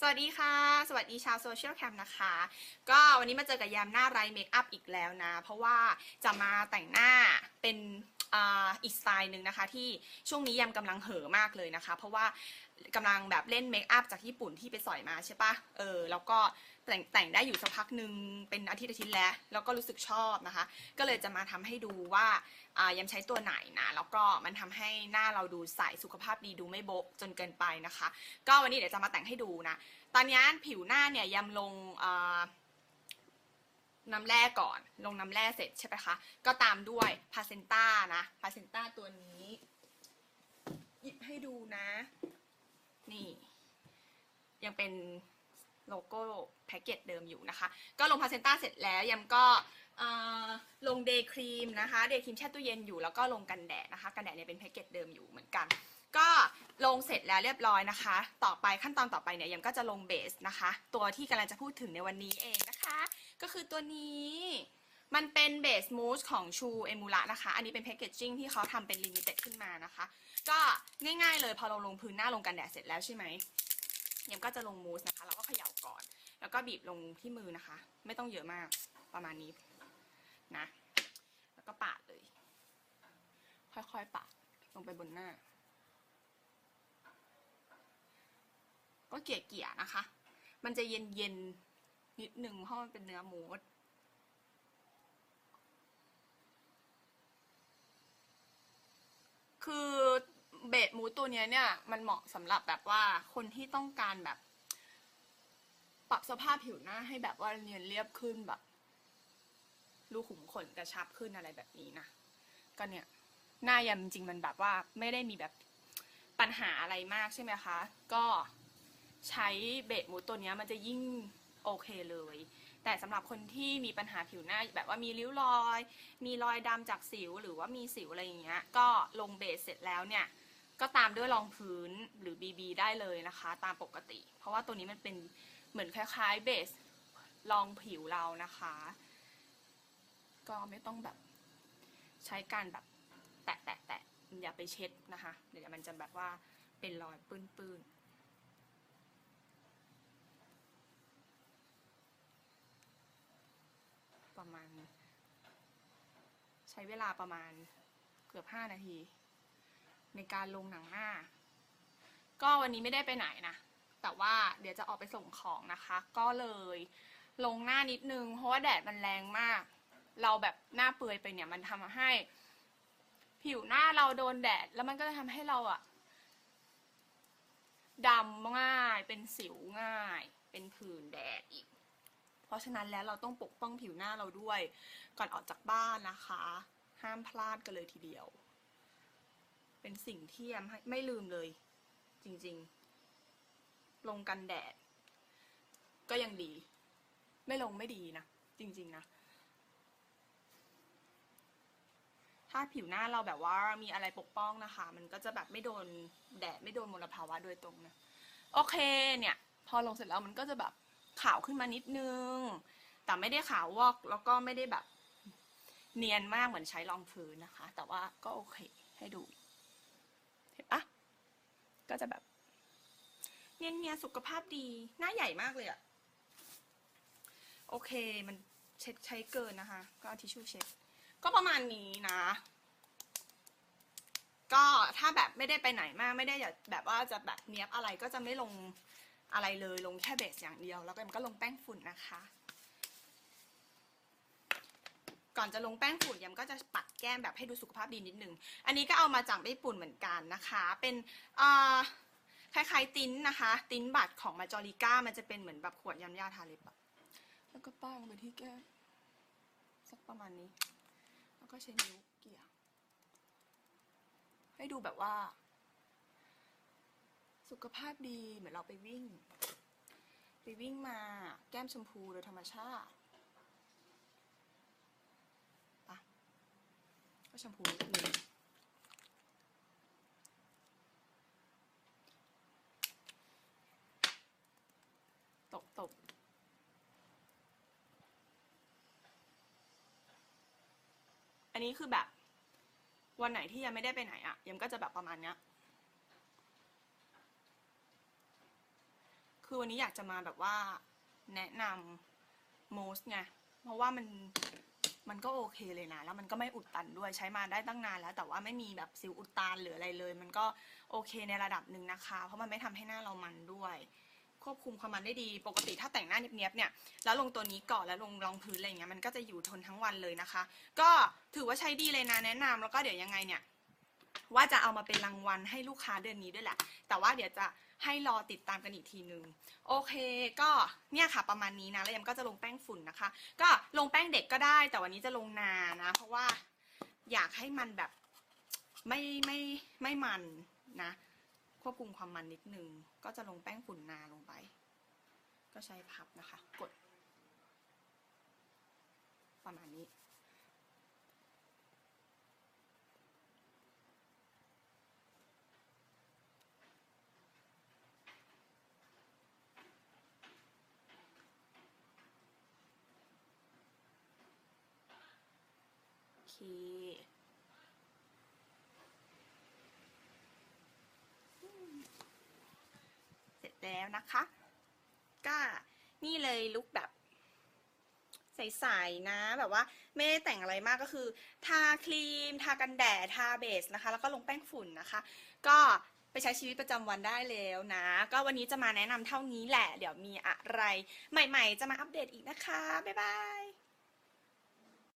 สวัสดีค่ะ สวัสดีชาวโซเชียลแคมนะคะ ก็วันนี้มาเจอกับยามหน้าไรเมคอัพอีกแล้วนะ เพราะว่าจะมาแต่งหน้าเป็น อีกสไตล์หนึ่งนะคะ ที่ช่วงนี้ยามกำลังเห่อมากเลยนะคะ เพราะว่ากำลังแบบเล่นเมคอัพจากญี่ปุ่นที่ไปสอยมาใช่ปะเออแล้วก็แต่งแต่งได้อยู่สักพักหนึ่งเป็นอาทิตย์อาทิตย์แล้ว แล้วก็รู้สึกชอบนะคะ ก็เลยจะมาทำให้ดูว่าอ่ายามใช้ตัวไหนนะแล้วก็มันทำให้หน้าเราดูใสสุขภาพดีดูไม่โบะจนเกินไปนะคะ ก็วันนี้เดี๋ยวจะมาแต่งให้ดูนะตอนนี้ผิวหน้าเนี่ยยำลงอ่า น้ำแร่ก่อน ลงน้ำแร่เสร็จใช่ไหมคะ ก็ตามด้วยพาเซนต้านะพาเซนต้าตัวนี้ หยิบให้ดูนะ นี่ ยังเป็นโลโก้แพ็กเกจเดิมอยู่นะคะ ก็ลงพาเซนต้าเสร็จแล้วยำก็ลงเดย์ครีมนะคะเดย์ครีมแช่ตู้เย็นอยู่แล้วก็ลงกันแดดนะคะกันแดดเนี่ยเป็นแพ็กเกจเดิมอยู่เหมือนกัน ก็ลงเสร็จแล้วเรียบร้อยนะคะ ต่อไปขั้นตอนต่อไปเนี่ยยังก็จะลงเบสนะคะ ตัวที่กำลังจะพูดถึงในวันนี้เองนะคะ ก็คือตัวนี้มันเป็นเบสมูสของชูเอมูระนะคะ อันนี้เป็นแพคเกจจิ้งที่เขาทำเป็นลิมิเต็ดขึ้นมานะคะ ก็ง่ายๆเลยพอเราลงพื้นหน้าลงกันแดดเสร็จแล้วใช่ไหมยังก็จะลงมูสนะคะแล้วก็เขย่าก่อน แล้วก็บีบลงที่มือนะคะ ไม่ต้องเยอะมากประมาณนี้นะ แล้วก็ปาดเลย ค่อยๆปาดลงไปบนหน้า ก็เกลี่ยๆนะคะ มันจะเย็นๆ นิดหนึ่งเพราะมันเป็นเนื้อหมูสคือเบสมูสตัวเนี้ยเนี่ย มันเหมาะสำหรับแบบว่าคนที่ต้องการแบบ ปรับสภาพผิวหน้าให้แบบว่าเนียนเรียบขึ้นแบบรูขุมขนกระชับขึ้นอะไรแบบนี้นะก็เนี่ย หน้ายำจริงมันแบบว่าไม่ได้มีแบบปัญหาอะไรมากใช่ไหมคะ ก็ใช้เบสมูสตัวเนี้ยมันจะยิ่ง โอเคเลย แต่สำหรับคนที่มีปัญหาผิวหน้าแบบว่ามีริ้วรอย มีรอยดำจากสิวหรือว่ามีสิวอะไรอย่างเงี้ย ก็ลงเบสเสร็จแล้วเนี่ย ก็ตามด้วยรองพื้นหรือ BB ได้เลยนะคะ ตามปกติ เพราะว่าตัวนี้มันเป็นเหมือนคล้ายๆเบสรองผิวเรานะคะ ก็ไม่ต้องแบบใช้การแบบแตะแตะแตะอย่าไปเช็ดนะคะ เดี๋ยวมันจะแบบว่าเป็นรอยปื้นๆ ประมาณ ใช้เวลาประมาณเกือบห้านาที ในการลงหนังหน้า ก็วันนี้ไม่ได้ไปไหนนะ แต่ว่าเดี๋ยวจะออกไปส่งของนะคะ ก็เลยลงหน้านิดนึง เพราะว่าแดดมันแรงมาก เราแบบหน้าเปื่อยไปเนี่ยมันทำให้ ผิวหน้าเราโดนแดด แล้วมันก็จะทำให้เราอะดำง่าย เป็นสิวง่าย เป็นผื่นแดดอีก เพราะฉะนั้นแล้วเราต้องปกป้องผิวหน้าเราด้วย ก่อนออกจากบ้านนะคะ ห้ามพลาดกันเลยทีเดียว เป็นสิ่งที่ไม่ลืมเลย จริงๆ ลงกันแดด ก็ยังดี ไม่ลงไม่ดีนะ จริง ๆ นะถ้าผิวหน้าเราแบบว่ามีอะไรปกป้องนะคะ มันก็จะแบบไม่โดนแดดไม่โดนมลภาวะโดยตรงนะ โอเคเนี่ย พอลงเสร็จแล้วมันก็จะแบบ ขาวขึ้นมานิดนึง แต่ไม่ได้ขาววอกแล้วก็ไม่ได้แบบเนียนมากเหมือนใช้รองพื้นนะคะ แต่ว่าก็โอเคให้ดู เห็นปะก็จะแบบ เนียนเนียนๆสุขภาพดี หน้าใหญ่มากเลยอะโอเคมันเช็ดใช้เกินนะคะ ก็ทิชชู่เช็ด ก็ประมาณนี้นะ ก็ถ้าแบบไม่ได้ไปไหนมาก ไม่ได้อยากแบบว่าจะแบบเนี้ยบอะไรก็จะไม่ลง อะไรเลยลงแค่เบสอย่างเดียว แล้วก็มันก็ลงแป้งฝุ่นนะคะ ก่อนจะลงแป้งฝุ่นยำก็จะปัดแก้มแบบให้ดูสุขภาพดีนิดนึง อันนี้ก็เอามาจากญี่ปุ่นเหมือนกันนะคะ เป็นอ่อคล้ายๆติ้นนะคะ ติ้นบัตรของมาจอริก้ามันจะเป็นเหมือนแบบขวดยำยาทาเล็บอะแล้วก็ป้ายลงไปที่แก้มสักประมาณนี้ แล้วก็ใช้นิ้วเกี่ยให้ดูแบบว่า สุขภาพดีเหมือนเราไปวิ่ง ไปวิ่งมาแก้มชมพูโดยธรรมชาติปะก็ชมพูนิดนึงตบตบอันนี้คือแบบวันไหนที่ยังไม่ได้ไปไหนอะยังก็จะแบบประมาณเนี้ย คือวันนี้อยากจะมาแบบว่าแนะนำโมสไง เพราะว่ามันมันก็โอเคเลยนะ แล้วมันก็ไม่อุดตันด้วยใช้มาได้ตั้งนานแล้ว แต่ว่าไม่มีแบบสิวอุดตันหรืออะไรเลย มันก็โอเคในระดับหนึ่งนะคะ เพราะมันไม่ทำให้หน้าเรามันด้วย ควบคุมความมันได้ดี ปกติถ้าแต่งหน้าเนียบๆเนี่ย แล้วลงตัวนี้ก่อนแล้วลงรองพื้นอะไรเงี้ย มันก็จะอยู่ทนทั้งวันเลยนะคะ ก็ถือว่าใช้ดีเลยนะแนะนำแล้วก็เดี๋ยวยังไงเนี่ย ว่าจะเอามาเป็นรางวัลให้ลูกค้าเดือนนี้ด้วยแหละ แต่ว่าเดี๋ยวจะให้รอติดตามกันอีกทีนึง โอเคก็เนี่ยค่ะประมาณนี้นะ แล้วยำก็จะลงแป้งฝุ่นนะคะ ก็ลงแป้งเด็กก็ได้ แต่วันนี้จะลงนานะ เพราะว่าอยากให้มันแบบไม่ไม่ไม่มันนะ ควบคุมความมันนิดนึง ก็จะลงแป้งฝุ่นนาลงไป ก็ใช้พับนะคะ กด ประมาณนี้ เคเสร็จแล้วนะคะ ก็นี่เลยลุคแบบใสๆนะ แบบว่าไม่ได้แต่งอะไรมากก็คือ ทาครีม ทากันแดด ทาเบสนะคะ แล้วก็ลงแป้งฝุ่นนะคะ ก็ไปใช้ชีวิตประจำวันได้แล้วนะ ก็วันนี้จะมาแนะนำเท่านี้แหละ เดี๋ยวมีอะไรใหม่ๆ จะมาอัปเดตอีกนะคะ บ๊ายบาย